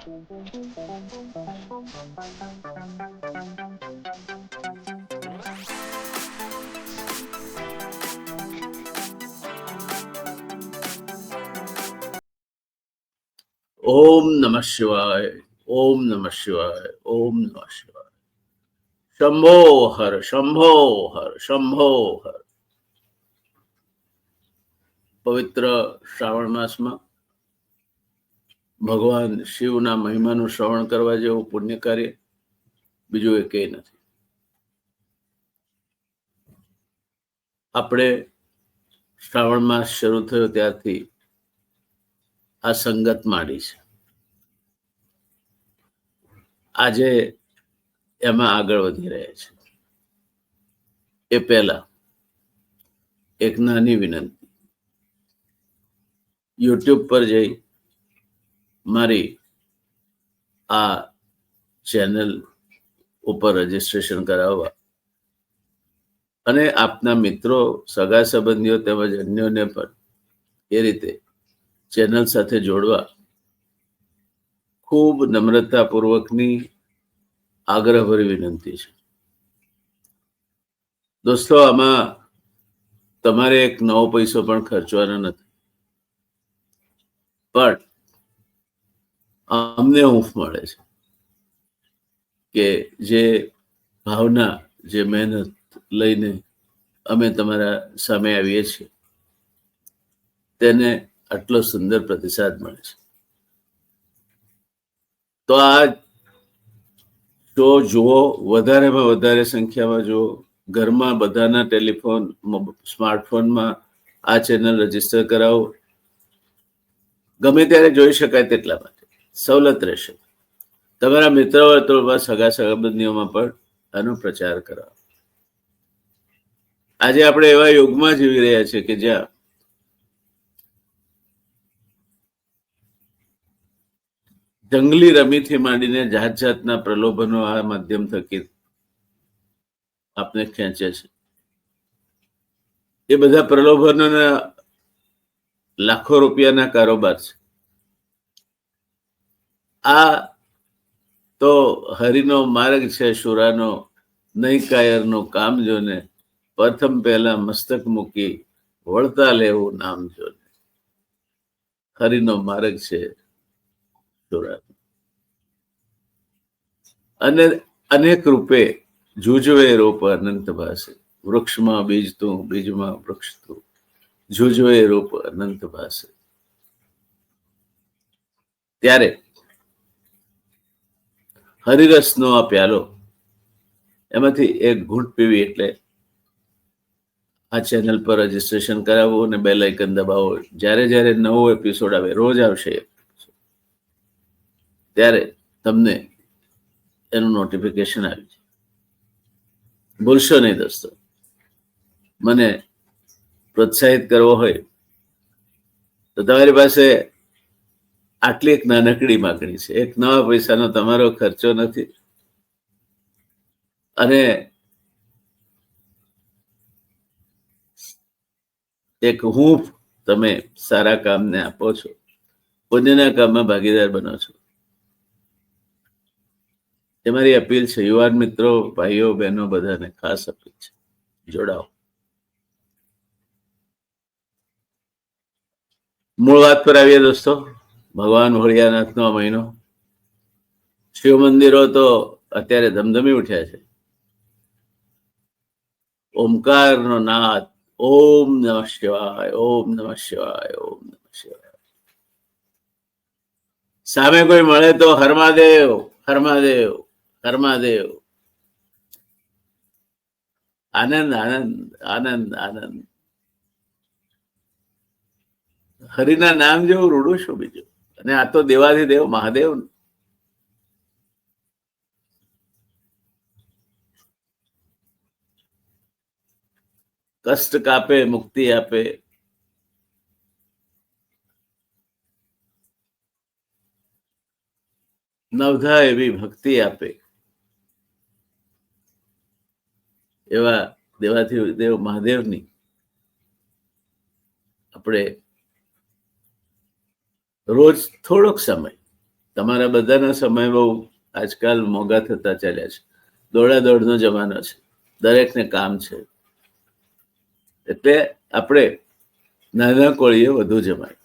ઓમ નમઃ શિવાય ઓમ નમઃ શિવાય ઓમ નમઃ શિવાય શંભો હર શંભો હર શંભો હર પવિત્ર શ્રાવણ માસમાં ભગવાન શિવના મહિમાનું શ્રવણ કરવા જેવું પુણ્ય કાર્ય બીજું એ કંઈ નથી. આપણે શ્રાવણ માસ શરૂ થયો ત્યારથી આ સંગત માંડી છે. આજે એમાં આગળ વધી રહ્યા છે. એ પહેલા એક નાની વિનંતી. યુટ્યુબ પર જઈ મારી આ ચેનલ ઉપર રજીસ્ટ્રેશન કરાવવા અને આપના મિત્રો, સગા સંબંધીઓ તેમજ અન્યોને પણ એ રીતે ચેનલ સાથે જોડવા ખૂબ નમ્રતાપૂર્વકની આગ્રહભરી વિનંતી છે. દોસ્તો, આમાં તમારે એક નવો પૈસો પણ ખર્ચવાનો નથી. પણ અમને ઊંફ મળે છે કે જે ભાવના, જે મહેનત લઈને અમે તમારા સામે આવીએ છીએ, તેને આટલો સુંદર પ્રતિસાદ મળે છે. તો આ શો જુઓ, વધારેમાં વધારે સંખ્યામાં જુઓ. ઘરમાં બધાના ટેલિફોન સ્માર્ટફોનમાં આ ચેનલ રજિસ્ટર કરાવો. ગમે ત્યારે જોઈ શકાય તેટલા માટે. સવલત રહેશે. તમારા મિત્ર વર્તુળમાં સગા સંબંધીઓમાં પણ આનો પ્રચાર કરાવો. આજે આપણે એવા યુગમાં જીવી રહ્યા છીએ કે જ્યાં જંગલી રમીથી માંડીને જાત જાતના પ્રલોભનો આ માધ્યમ થકી આપને ખેંચે છે. એ બધા પ્રલોભનોના લાખો રૂપિયાના કારોબાર છે. આ તો હરિનો માર્ગ છે શુરાનો નહીં કાયરનું કામ જોને પ્રથમ પહેલા મસ્તક મૂકી વળતા લેવું નામ જોને હરિનો માર્ગ છે શુરાનો. અને અનેક રૂપે જુજવે રોપ અનંત ભાસે. વૃક્ષમાં બીજ તું, બીજમાં વૃક્ષ તું. જુજવે રૂપ અનંત ભાષે ત્યારે હરિરસનો આ પ્યાલો. એમાંથી એક ઘૂંટ પીવી એટલે આ ચેનલ પર રજીસ્ટ્રેશન કરાવો અને બે લાઇકન દબાવો. જ્યારે જ્યારે નવો એપિસોડ આવે, રોજ આવશે. ત્યારે તમને એનું નોટિફિકેશન આવી જાય. ભૂલશો નહીં દોસ્તો. મને પ્રોત્સાહિત કરવો હોય તો તમારી પાસે આટલી એક નાનકડી માગણી છે. એક નવા પૈસાનો તમારો ખર્ચો નથી. અને એક હૂંફ તમે સારા કામને આપો છો. પુણ્યના કામમાં ભાગીદાર બનો છો. એ મારી અપીલ છે, યુવાન મિત્રો, ભાઈઓ, બહેનો બધાને ખાસ અપીલ છે. જોડાઓ. મૂળ વાત પર આવીએ દોસ્તો. ભગવાન ભોળિયાનાથનો આ મહિનો. શિવ મંદિરો તો અત્યારે ધમધમી ઉઠ્યા છે. ઓમકારનો નાદ, ઓમ નમઃ શિવાય, ઓમ નમઃ શિવાય, ઓમ નમઃ શિવાય. સામે કોઈ મળે તો હરમાદેવ હરમાદેવ હરમાદેવ. આનંદ આનંદ આનંદ આનંદ. હરિના નામ જેવું રૂડું શું બીજું? અને આ તો દેવાથી દેવ, મહાદેવ. કષ્ટ કાપે, મુક્તિ આપે. નવધા એવી ભક્તિ આપે. એવા દેવાથી દેવ, મહાદેવની આપણે રોજ થોડોક સમય. તમારા બધાના સમય બહુ આજકાલ મોંઘા થતા ચાલ્યા છે. દોડા દોડનો જમાનો છે. દરેકને કામ છે. એટલે આપણે નાના કોળીએ વધુ જમાય.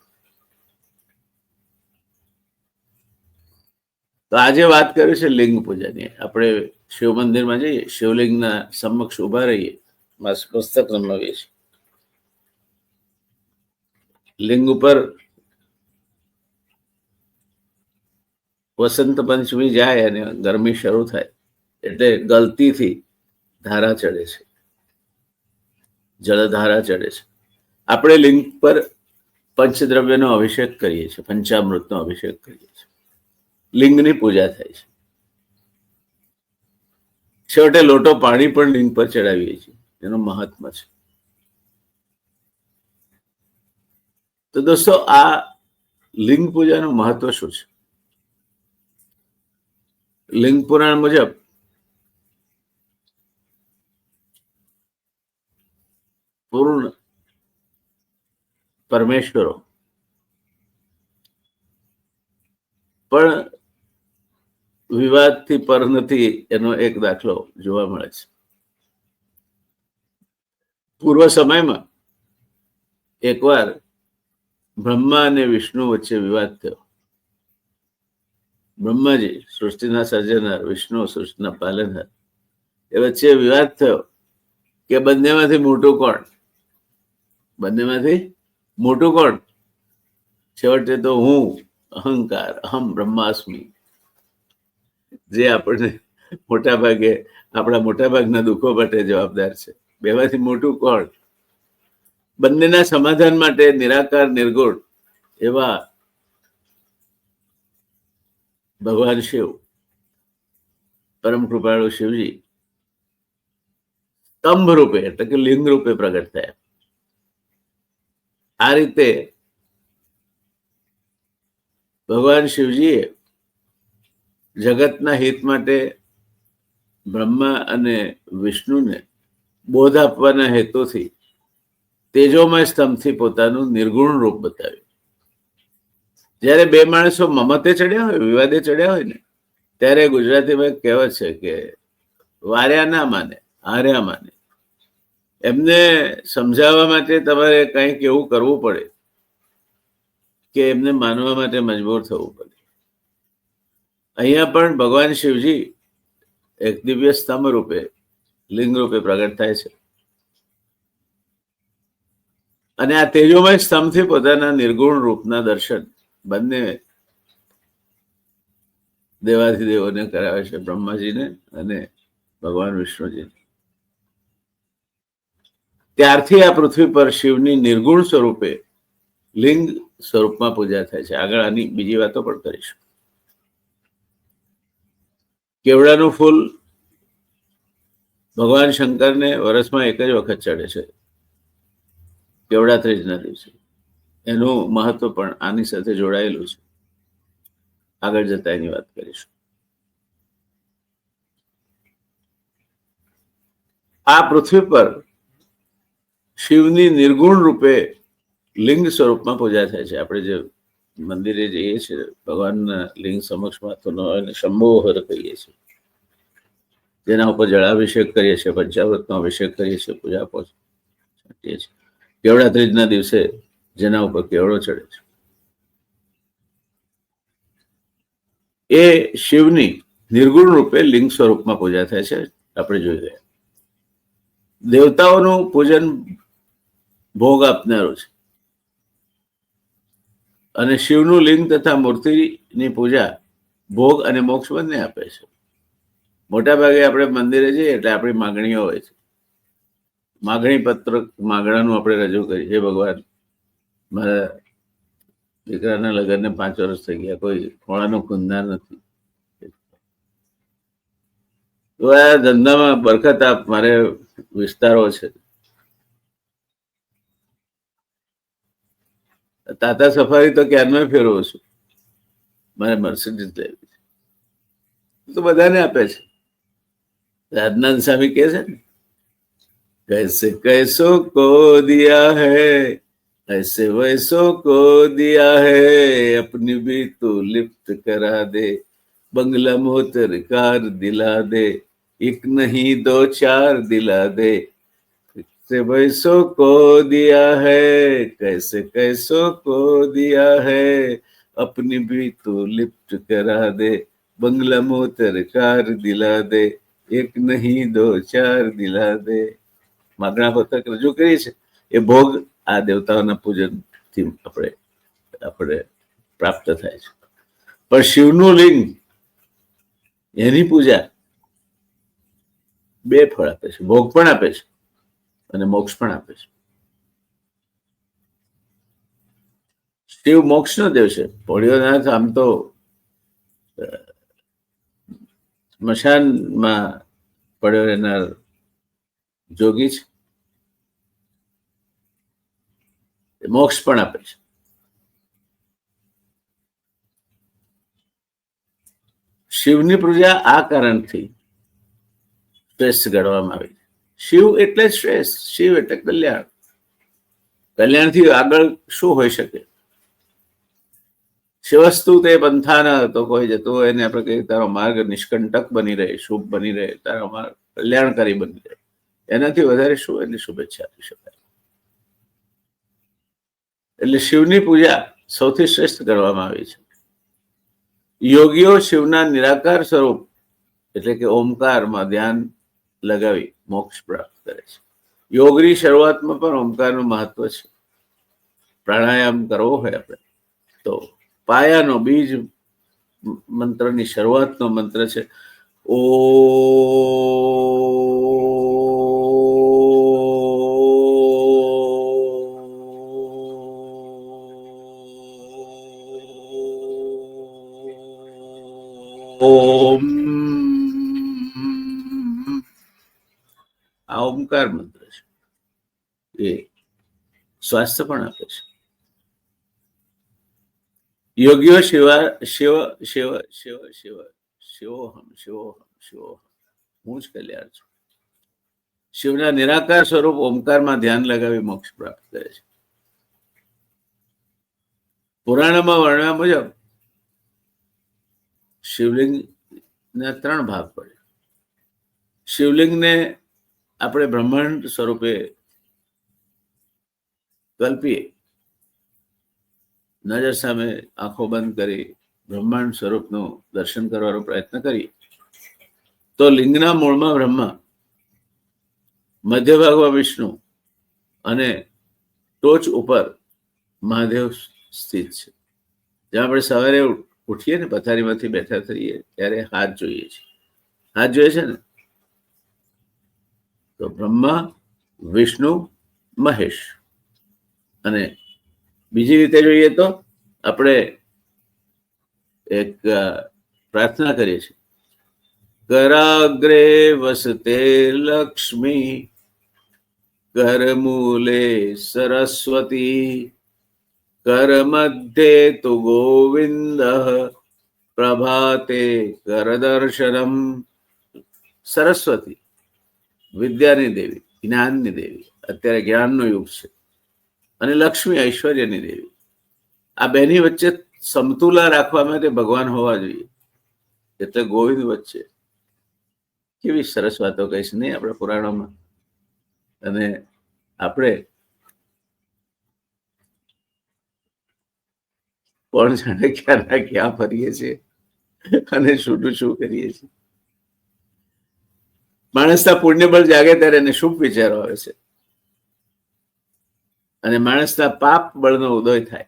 તો આજે વાત કરી છે લિંગ પૂજાની. આપણે શિવ મંદિરમાં જઈએ, શિવલિંગના સમક્ષ ઊભા રહીએ, મસ્ત- મસ્તક નમાવીએ છીએ. લિંગ ઉપર વસંત પંચમી જાય અને ગરમી શરૂ થાય, એટલે ગલતીથી ધારા ચડે છે. જળધારા ચડે છે. આપણે લિંગ પર પંચદ્રવ્યનો અભિષેક કરીએ છીએ, પંચામૃતનો અભિષેક કરીએ છીએ. લિંગની પૂજા થાય છે. છેવટે લોટો પાણી પણ લિંગ પર ચડાવીએ છીએ, એનું મહત્વ છે. તો દોસ્તો, આ લિંગ પૂજાનું મહત્વ શું છે? લિંગ પુરાણ મુજબ પૂર્ણ પરમેશ્વરો. પણ વિવાદથી પર નથી એનો એક દાખલો જોવા મળે છે. પૂર્વ સમયમાં એકવાર બ્રહ્મા અને વિષ્ણુ વચ્ચે વિવાદ થયો. બ્રહ્માજી, સૃષ્ટિના સર્જનાર વિષ્ણુ, સૃષ્ટિના પાલનહાર. એ વચ્ચે વિવાદ થયો કે બંનેમાંથી મોટું કોણ? બંનેમાંથી મોટું કોણ? છેવટે તો હું, અહંકાર, અહમ બ્રહ્માસ્મી. જે આપણને મોટા ભાગે આપણા મોટા ભાગના દુઃખો માટે જવાબદાર છે. બેમાંથી મોટું કોણ? બંનેના સમાધાન માટે નિરાકાર, નિર્ગુણ એવા ભગવાન શિવ, પરમ કૃપાળુ શિવજી, સ્તંભ રૂપે એટલે કે લિંગ રૂપે પ્રગટ થયા. આ રીતે ભગવાન શિવજીએ જગતના હિત માટે બ્રહ્મા અને વિષ્ણુને બોધ આપવાના હેતુથી તેજોમય સ્તંભથી પોતાનું નિર્ગુણ રૂપ બતાવ્યું. જ્યારે બે માણસો મમતે ચડ્યા હોય, વિવાદે ચડ્યા હોય ને, ત્યારે ગુજરાતીમાં કહેવત છે કે વાર્યા ના માને, હાર્યા માને. એમને સમજાવવા માટે તમારે કંઈક એવું કરવું પડે કે એમને માનવા માટે મજબૂર થવું પડે. અહીંયા પણ ભગવાન શિવજી એક દિવ્ય સ્તંભ રૂપે, લિંગ રૂપે પ્રગટ થાય છે. અને આ તેજોમય સ્તંભથી પોતાના નિર્ગુણ રૂપના દર્શન બંને દેવાધિદેવોને કરાવે છે બ્રહ્માજીને અને ભગવાન વિષ્ણુજીને. ત્યારથી આ પૃથ્વી પર શિવની નિર્ગુણ સ્વરૂપે લિંગ સ્વરૂપમાં પૂજા થાય છે. આગળ આની બીજી વાતો પણ કરીશું. કેવડાનું ફૂલ ભગવાન શંકરને વર્ષમાં એક જ વખત ચડે છે. કેવડા ત્રીજના દિવસે. એનું મહત્વ પણ આની સાથે જોડાયેલું છે. આગળ જતા એની વાત કરીશું. આ પૃથ્વી પર શિવની નિર્ગુણ રૂપે લિંગ સ્વરૂપમાં પૂજા થાય છે. આપણે જે મંદિરે જઈએ છીએ ભગવાનના લિંગ સમક્ષમાં તો એને શંભોહર કહીએ છીએ. જેના ઉપર જળાભિષેક કરીએ છીએ, પંચામૃતનો અભિષેક કરીએ છીએ પૂજા છાંટીએ છીએ. કેવડાત્રીજના દિવસે જેના ઉપર કેવડો ચડે છે. એ શિવની નિર્ગુણ રૂપે લિંગ સ્વરૂપમાં પૂજા થાય છે, આપણે જોઈ ગયા દેવતાઓનું પૂજન ભોગ આપનારું છે. અને શિવનું લિંગ તથા મૂર્તિની પૂજા ભોગ અને મોક્ષ બંને આપે છે. મોટા ભાગે આપણે મંદિરે જઈએ એટલે આપણી માગણીઓ હોય છે. માગણી પત્રક માગણાનું આપણે રજૂ કરીએ. હે ભગવાન મારા દીકરાના લગ્નને પાંચ વર્ષ થઈ ગયા કોઈ ખોળાનું ખૂંદનાર નથી તો આ ધંધામાં બરકત આપ મારે વિસ્તારો છે તાતા સફારી તો ક્યારનો ફેરવું છું મારે મર્સિડીઝ લેવી છે તો બધાને આપે છે રાજનાથ સ્વામી કહે છે ને कैसे कैसो को दिया है ऐसे वैसों को दिया है अपनी भी तो लिफ्ट करा दे बंगला मोटर कार दिला दे एक नहीं दो चार दिला दे से वैसों को दिया है कैसे कैसों को दिया है अपनी भी तो लिफ्ट करा दे बंगला मोटर कार दिला दे એક નહીં દો ચાર દિલા દે માગણા પથક રજૂ કરી છે એ ભોગ આ દેવતાઓના પૂજનથી આપણે આપણે પ્રાપ્ત થાય છે. પણ શિવનું લિંગ, એની પૂજા બે ફળ આપે છે. ભોગ પણ આપે છે અને મોક્ષ પણ આપે છે. શિવ મોક્ષનો દેવ છે. ભોળિયોનાથ આમ તો સ્મશાનમાં પડ્યો રહેનાર જોગી છે. મોક્ષ પણ આપે છે. શિવની પૂજા આ કારણથી શ્રેષ્ઠ ગણવામાં આવી શિવ એટલે શ્રેષ્ઠ, શિવ એટલે કલ્યાણ. કલ્યાણથી આગળ શું હોઈ શકે? શિવસ્તુ તે પંથાના, તો કોઈ જતો હોય ને આપણે કહીએ તારો માર્ગ નિષ્કંટક બની રહે, શુભ બની રહે, તારો માર્ગ કલ્યાણકારી બની રહે. એનાથી વધારે શું એની શુભેચ્છા આપી શકાય. એટલે શિવની પૂજા સૌથી શ્રેષ્ઠ કરવામાં આવી છે. યોગીઓ શિવના નિરાકાર સ્વરૂપ એટલે કે ઓમકારમાં ધ્યાન લગાવી મોક્ષ પ્રાપ્ત કરે છે. યોગની શરૂઆતમાં પણ ઓમકારનું મહત્વ છે. પ્રાણાયામ કરવો હોય આપણે, તો પાયાનો બીજ મંત્રની શરૂઆતનો મંત્ર છે, ઓ ઓમકાર મંત્ર છે. એ સ્વાસ્થ્ય પણ આપે છે. યોગીઓ સેવા શિવ શિવ શિવ શિવ શિવોહમ શિવોહમ શિવોહમ હું જ કલ્યાણ છું. શિવના નિરાકાર સ્વરૂપ ઓમકારમાં ધ્યાન લગાવી મોક્ષ પ્રાપ્ત કરે છે. પુરાણમાં વર્ણવ્યા મુજબ શિવલિંગ ના ત્રણ ભાગ પડે શિવલિંગને આપણે બ્રહ્માંડ સ્વરૂપે કલ્પીએ. નજર સામે આંખો બંધ કરી બ્રહ્માંડ સ્વરૂપનું દર્શન કરવાનો પ્રયત્ન કરીએ. તો લિંગના મૂળમાં બ્રહ્મા, મધ્ય ભાગમાં વિષ્ણુ અને ટોચ ઉપર મહાદેવ સ્થિત છે. જ્યાં આપણે સવારે ઉઠીએ ને પથારીમાંથી બેઠા થઈએ, ત્યારે હાથ જોઈએ છીએ હાથ જોઈએ છે ને? તો બ્રહ્મા, વિષ્ણુ, મહેશ. અને બીજી રીતે જોઈએ તો આપણે એક પ્રાર્થના કરીએ છીએ. કરાગ્રે વસતે લક્ષ્મી, કરમૂલે સરસ્વતી કર મધ્ય તુ ગોવિંદ પ્રભાતે કરદર્શનમ. સરસ્વતી. વિદ્યાની દેવી, જ્ઞાનની દેવી, અત્યારે જ્ઞાનનો યુગ છે. અને લક્ષ્મી ઐશ્વર્યની દેવી. આ બેની વચ્ચે સમતુલા રાખવા માટે ભગવાન હોવા જોઈએ. એટલે ગોવિંદ વચ્ચે. કેવી સરસ વાતો કહીશ નહીં આપણા પુરાણોમાં. અને આપણે કોણ જાણે ક્યાંના ક્યાં ફરીએ છીએ અને શું શું કરીએ છીએ. માણસના પુણ્ય બળ જાગે ત્યારે એને શુભ વિચારો આવે છે. અને માણસના પાપ બળનો ઉદય થાય.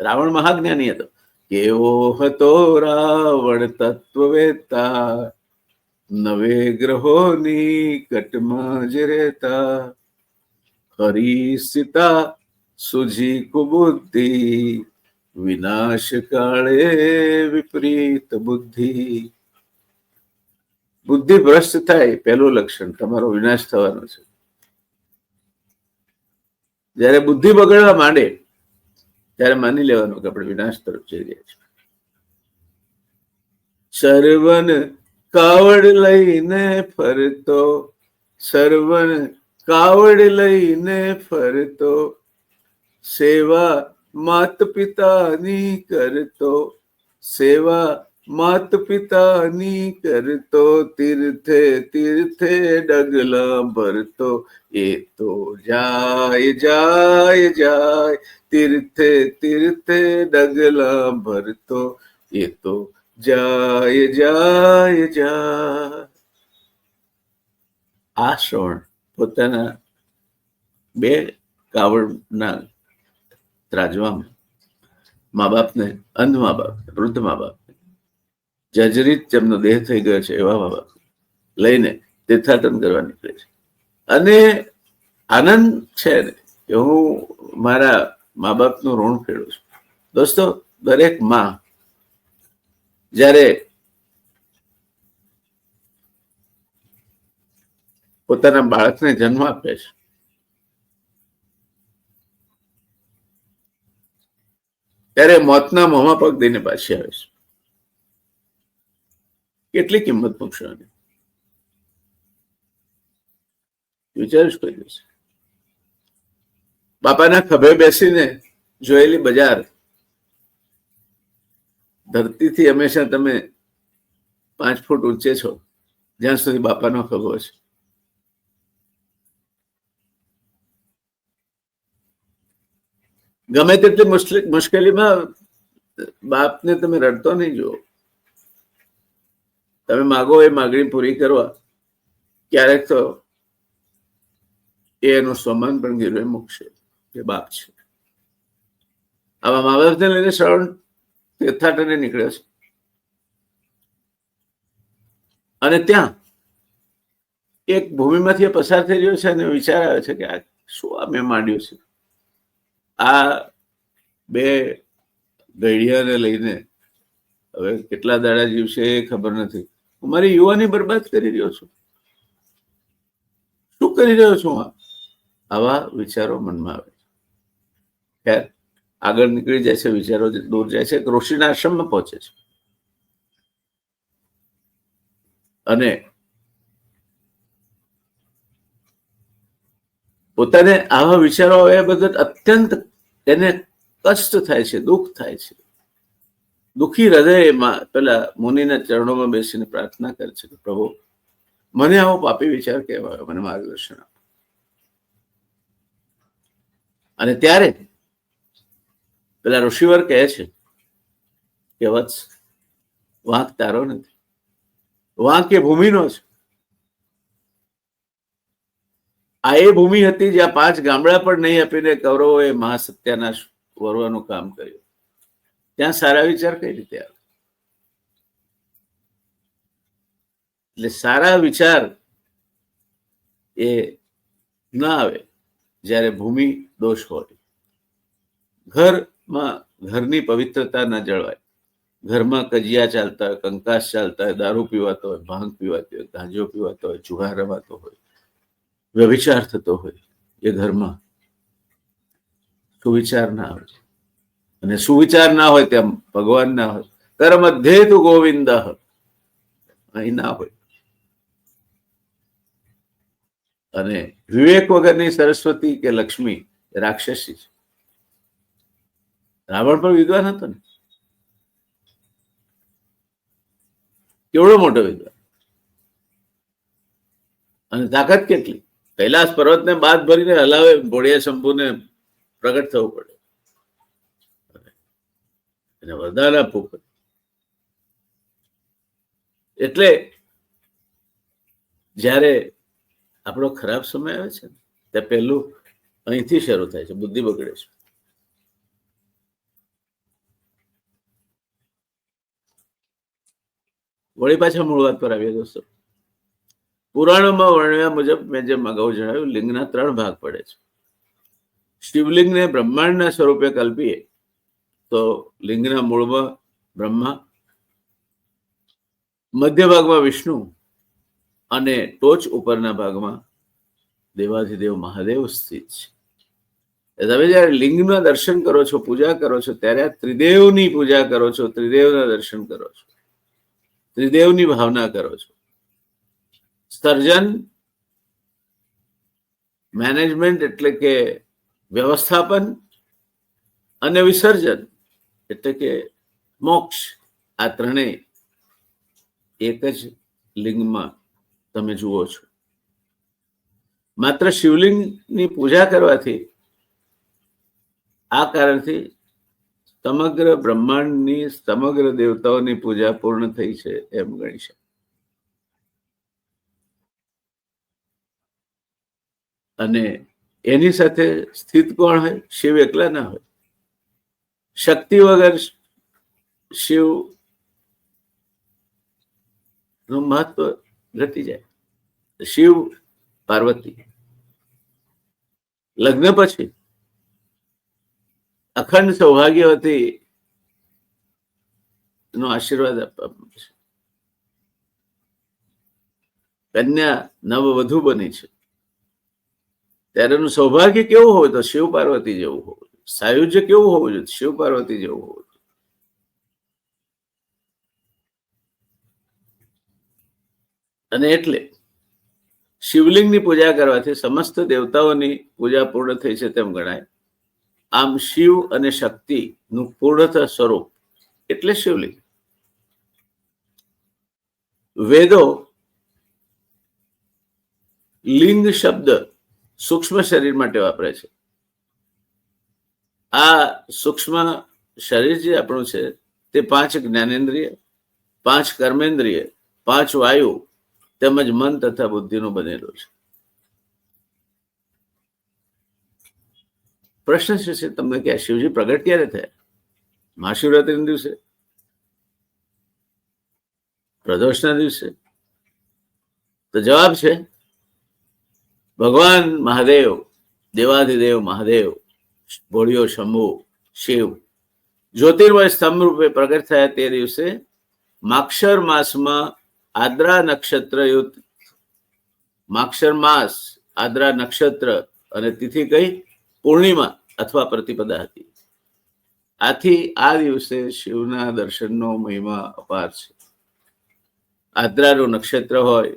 રાવણ મહાજ્ઞાની હતો. કેવો હતો રાવણ તત્વવેતા? નવે ગ્રહોની કટમાં જ રહેતા. હરી સીતા, સુજી કુબુદ્ધિ વિનાશ કાળે વિપરીત બુદ્ધિ. બુદ્ધિ ભ્રષ્ટ થાય પહેલું લક્ષણ, તમારો વિનાશ થવાનો છે. જ્યારે બુદ્ધિ બગડવા માંડે, ત્યારે માની લેવાનું કે આપણે વિનાશ તરફ જઈ રહ્યા છીએ. સર્વન કાવડ લઈને ફરતો, સર્વન કાવડ લઈને ફરતો, સેવા માત પિતાની કરતો, સેવા માત પિતાની કરતો તીર્થે તીર્થે ડગલા ભરતો. એ તો જાય જાય જાય. તીર્થે તીર્થે ડગલા ભરતો. એ તો જાય જાય જાય. આ શ્રવણ પોતાના બે કાવડના ત્રાજવામાં મા બાપને અંધ મા બાપ, વૃદ્ધ મા બાપ જર્જરિત જેમનો દેહ થઈ ગયો છે એવા બાબા લઈને તીર્થાટન કરવા નીકળે છે. અને આનંદ છે ને કે હું મારા મા બાપનું ઋણ ફેડું છું. દોસ્તો, દરેકમાં જ્યારે પોતાના બાળકને જન્મ આપે છે, ત્યારે મોતના મોંમાં પગ દઈને પાછી આવે છે. કેટલી કિંમત મૂકશો આની? કોઈ દિવસ. બાપાના ખભે બેસીને જોયેલી બજાર. ધરતીથી હંમેશા તમે પાંચ ફૂટ ઊંચે છો, જ્યાં સુધી બાપાનો ખભો છે. ગમે તેટલી મુશ્કેલીમાં બાપને તમે રડતો નહીં જુઓ. તમે માગો એ માગણી પૂરી કરવા, ક્યારેક તો એનું સ્વમાન પણ ગીરવે મૂકશે, એ બાપ છે. આવા મા બાપને લઈને શ્રવણ તીર્થાટને નીકળ્યો છે. અને ત્યાં એક ભૂમિમાંથી પસાર થઈ રહ્યો છે અને વિચાર આવે છે કે આ શું આ મેં માંડ્યું છે? આ બે ગઈડિયાને લઈને હવે કેટલા દાડા જીવશે એ ખબર નથી. હું મારી યુવાની બરબાદ કરી રહ્યો છું. શું કરી રહ્યો છું આવા વિચારો મનમાં આવે ખેર, આગળ નીકળી જાય છે, વિચારો દૂર જાય છે ઋષિના આશ્રમમાં પહોંચે છે. અને પોતાને આવા વિચારો આવ્યા બદલ અત્યંત એને કષ્ટ થાય છે, દુઃખ થાય છે. દુઃખી હૃદયમાં પેલા મુનિના ચરણોમાં બેસીને પ્રાર્થના કરે છે કે પ્રભુ, મને આવો પાપી વિચાર કહેવાયો, મને માર્ગદર્શન આપો. અને ત્યારે પેલા ઋષિવર કહે છે કે વત્સ વાંક તારો નથી. વાંક એ ભૂમિનો છે. આ એ ભૂમિ હતી જ્યાં પાંચ ગામડા પણ નહીં આપીને કૌરવોએ મહાસત્યાનાશ વરવાનું કામ કર્યું. ત્યાં સારા વિચાર કઈ રીતે આવે? એટલે સારા વિચાર એ ના આવે જ્યારે ભૂમિ દોષ હોય. ઘરમાં ઘરની પવિત્રતા ન જળવાય. ઘરમાં કજિયા ચાલતા હોય, કંકાસ ચાલતા હોય, દારૂ પીવાતો હોય, ભાંગ પીવાતી હોય, ગાંજો પીવાતો હોય, જુહાર રમાતો હોય, વ્યભિચાર થતો હોય એ ઘરમાં સુવિચાર ના આવે. અને સુવિચાર ના હોય તેમ ભગવાન ના હોય. કર મધ્યે તું ગોવિંદ. અહીં ના હોય. અને વિવેક વગરની સરસ્વતી કે લક્ષ્મી રાક્ષસી છે. રાવણ પણ વિદ્વાન હતો ને. કેવડો મોટો વિદ્વાન. અને તાકાત કેટલી? કૈલાસ પર્વતને બાદ ભરીને હલાવે ભોળિયા શંભુને પ્રગટ થવું પડે. એને વરદાન આપવું પડે એટલે જ્યારે આપણો ખરાબ સમય આવે છે ત્યાં પહેલું અહીંથી શરૂ થાય છે, બુદ્ધિ બગડે છે. વળી પાછા મૂળ વાત પર આવીએ દોસ્તો. પુરાણોમાં વર્ણવ્યા મુજબ મેં જેમ અગાઉ જણાવ્યું, લિંગના ત્રણ ભાગ પડે છે. શિવલિંગને બ્રહ્માંડના સ્વરૂપે કલ્પીએ તો લિંગના મૂળમાં બ્રહ્મા મધ્ય ભાગમાં વિષ્ણુ અને ટોચ ઉપરના ભાગમાં દેવાધિદેવ મહાદેવ સ્થિત છે. તમે જયારે લિંગના દર્શન કરો છો, પૂજા કરો છો, ત્યારે ત્રિદેવની પૂજા કરો છો, ત્રિદેવના દર્શન કરો છો, ત્રિદેવની ભાવના કરો છો. સર્જન મેનેજમેન્ટ એટલે કે વ્યવસ્થાપન અને વિસર્જન એટલે કે મોક્ષ આ ત્રણેય એક જ લિંગમાં તમે જુઓ છો. માત્ર શિવલિંગની પૂજા કરવાથી આ કારણથી સમગ્ર બ્રહ્માંડની સમગ્ર દેવતાઓની પૂજા પૂર્ણ થઈ છે એમ ગણી છે અને એની સાથે સ્થિત કોણ હોય? શિવ એકલા ના હોય. શક્તિ વગર શિવનું મહત્વ ઘટી જાય. શિવ, પાર્વતી. લગ્ન પછી અખંડ સૌભાગ્યવતી નો આશીર્વાદ આપવામાં છે. કન્યા નવવધુ બની છે. ત્યારે એનું સૌભાગ્ય કેવું હોય તો શિવ, પાર્વતી જેવું જોઈએ સાયુજ્ય કેવું હોવું જોઈએ? શિવ પાર્વતી જેવું હોવું અને એટલે શિવલિંગની પૂજા કરવાથી સમસ્ત દેવતાઓની પૂજા પૂર્ણ થઈ છે તેમ ગણાય. આમ શિવ અને શક્તિ નું પૂર્ણત સ્વરૂપ એટલે શિવલિંગ. વેદો લિંગ શબ્દ સૂક્ષ્મ શરીર માટે વાપરે છે. આ સૂક્ષ્મ શરીર જે આપણું છે, તે પાંચ જ્ઞાનેન્દ્રિય, પાંચ કર્મેન્દ્રિય, પાંચ વાયુ તેમજ મન તથા બુદ્ધિનું બનેલું છે. પ્રશ્ન છે છે? તમને કે શિવજી પ્રગટ ક્યારે થયા? મહાશિવરાત્રિના દિવસે? પ્રદોષના દિવસે? તો જવાબ છે, ભગવાન મહાદેવ, દેવાધિદેવ મહાદેવ. ભોળિયો શંભુ શિવ. જ્યોતિર્મય સ્તંભ રૂપે પ્રગટ થયા તે દિવસે માક્ષર માસમાં આદ્રા નક્ષત્ર યુક્ત માક્ષર માસ, આદ્રા નક્ષત્ર અને તિથિ કઈ? પૂર્ણિમા અથવા પ્રતિપદા હતી. આથી આ દિવસે શિવના દર્શનનો મહિમા અપાર છે. આદ્રાનું નક્ષત્ર હોય,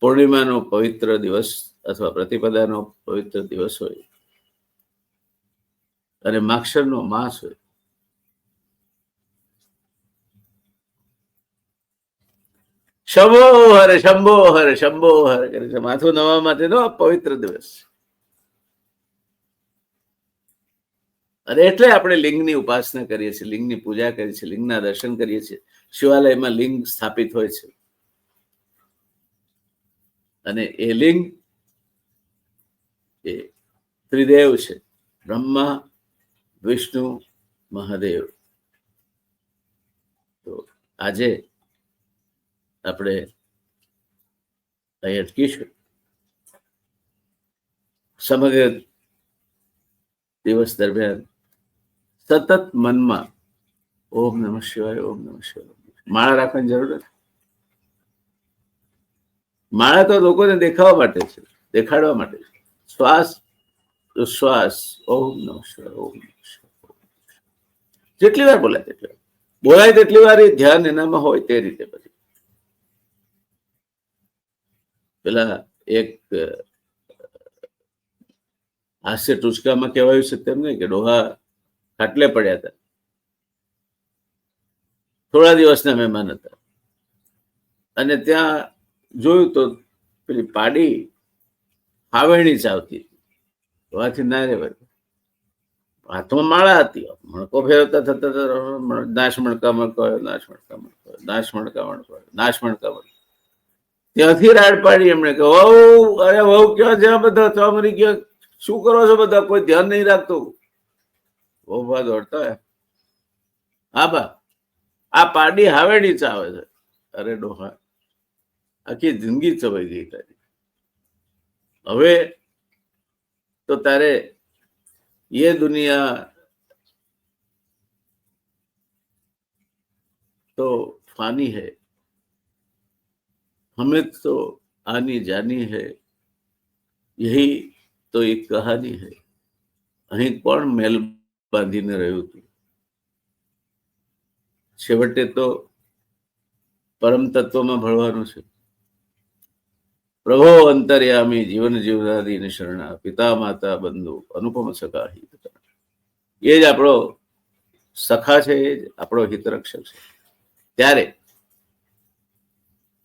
પૂર્ણિમાનો પવિત્ર દિવસ અથવા પ્રતિપદાનો પવિત્ર દિવસ હોય અને માક્ષરનો માસ હોય. શંભો હરે શંભો હરે શંભો હરે કરે છે. માથું નવા માટેનો પવિત્ર દિવસ અને એટલે આપણે લિંગની ઉપાસના કરીએ છીએ, લિંગની પૂજા કરીએ છીએ, લિંગના દર્શન કરીએ છીએ. શિવાલયમાં લિંગ સ્થાપિત હોય છે. અને એ લિંગ એ ત્રિદેવ છે. બ્રહ્મા વિષ્ણુ મહાદેવ. તો આજે આપણે અહીં અટકીશું. સમગ્ર દિવસ દરમિયાન સતત મનમાં ઓમ નમઃ શિવાય, ઓમ નમઃ શિવાય. માળા રાખવાની જરૂર નથી. માળા તો લોકોને દેખાવા માટે છે, દેખાડવા માટે છે. શ્વાસ શ્વાસ. ઓમ નમઃ ઓમ જેટલી વાર બોલાય તેટલી વાર. બોલાય તેટલી વાર એ ધ્યાન એનામાં હોય તે રીતે પછી. પેલા એક હાસ્ય ટુચકામાં કહેવાયું છે તેમ નહીં કે ડોહા ખાટલે પડ્યા હતા. થોડા દિવસના મહેમાન હતા. અને ત્યાં જોયું તો પેલી પાડી હાવેણી ચાવતી ડોહાથી ના રેવાય હાથમાં માળા હતી. મણકો ફેરવતા થતા નાશ મણકા મણકો નાશ મણકા મણકો નાશ મણકા મણકો નાશ મણકા મણકો ત્યાંથી રાડ પાડી એમણે કે, વહુ, અરે વહુ, ક્યાં છે બધા? ચોમરી ગયો શું કરો છો બધા? કોઈ ધ્યાન નહીં રાખતું. વહુ ભા દોડતા હા બા, આ પાડી હાવેડી ચાવે છે. અરે ડોહા, આખી જિંદગી ચવાઈ ગઈ તારી. હવે તો તારે ये दुनिया तो फानी है हमें तो आनी जानी है यही તો એક કહાની है અહીં કોણ મેલ બાંધીને રહ્યું હતું છેવટે તો પરમ તત્વમાં ભળવાનું છે પ્રભો અંતર્યામી જીવન જીવનાદીને શરણા પિતા માતા બંધુ, અનુપમ સખા હિત એ જ આપણો સખા છે, એ જ આપણો હિતરક્ષક છે. ત્યારે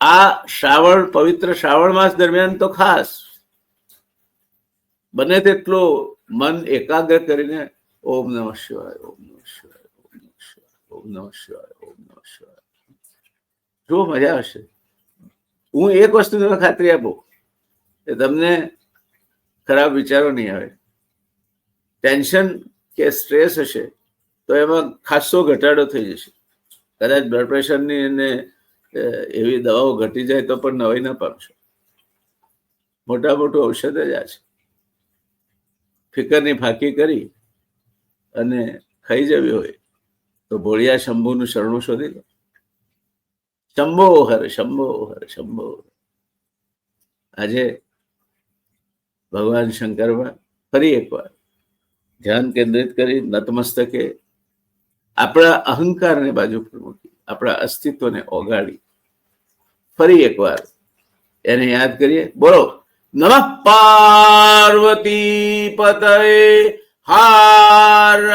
આ શ્રાવણ, પવિત્ર શ્રાવણ માસ દરમિયાન તો ખાસ બને તેટલો મન એકાગ્ર કરીને ઓમ નમઃ શિવાય, ઓમ નમઃ શિવાય, ઓમ નમઃ શિવાય, ઓમ નમઃ શિવાય, ઓમ નમઃ શિવાય. જો મજા આવશે હું એક વસ્તુ તમને ખાતરી આપું કે તમને ખરાબ વિચારો નહીં આવે. ટેન્શન કે સ્ટ્રેસ હશે તો એમાં ખાસો ઘટાડો થઈ જશે. કદાચ બ્લડ પ્રેશરની અને એવી દવાઓ ઘટી જાય તો પણ નવાઈ ના પામશો. મોટા મોટું ઔષધ જ આ છે. ફિકરની ફાંકી કરી અને ખાઈ જવી હોય તો ભોળિયા શંભુનું શરણું શોધી લો. શંભો હર શંભો હર શંભો આજે ભગવાન શંકરમાં ફરી એકવાર ધ્યાન કેન્દ્રિત કરી નતમસ્તકે આપણા અહંકારને બાજુ પર મૂકી, આપણા અસ્તિત્વને ઓગાડી ફરી એકવાર એને યાદ કરીએ. બોલો, નમ પાર્વતી પતય, હારા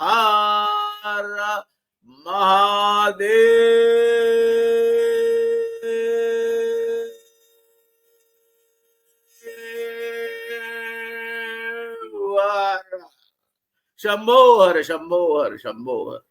હારા, મહાદેવ. શંભો હર શંભો હર શંભો હર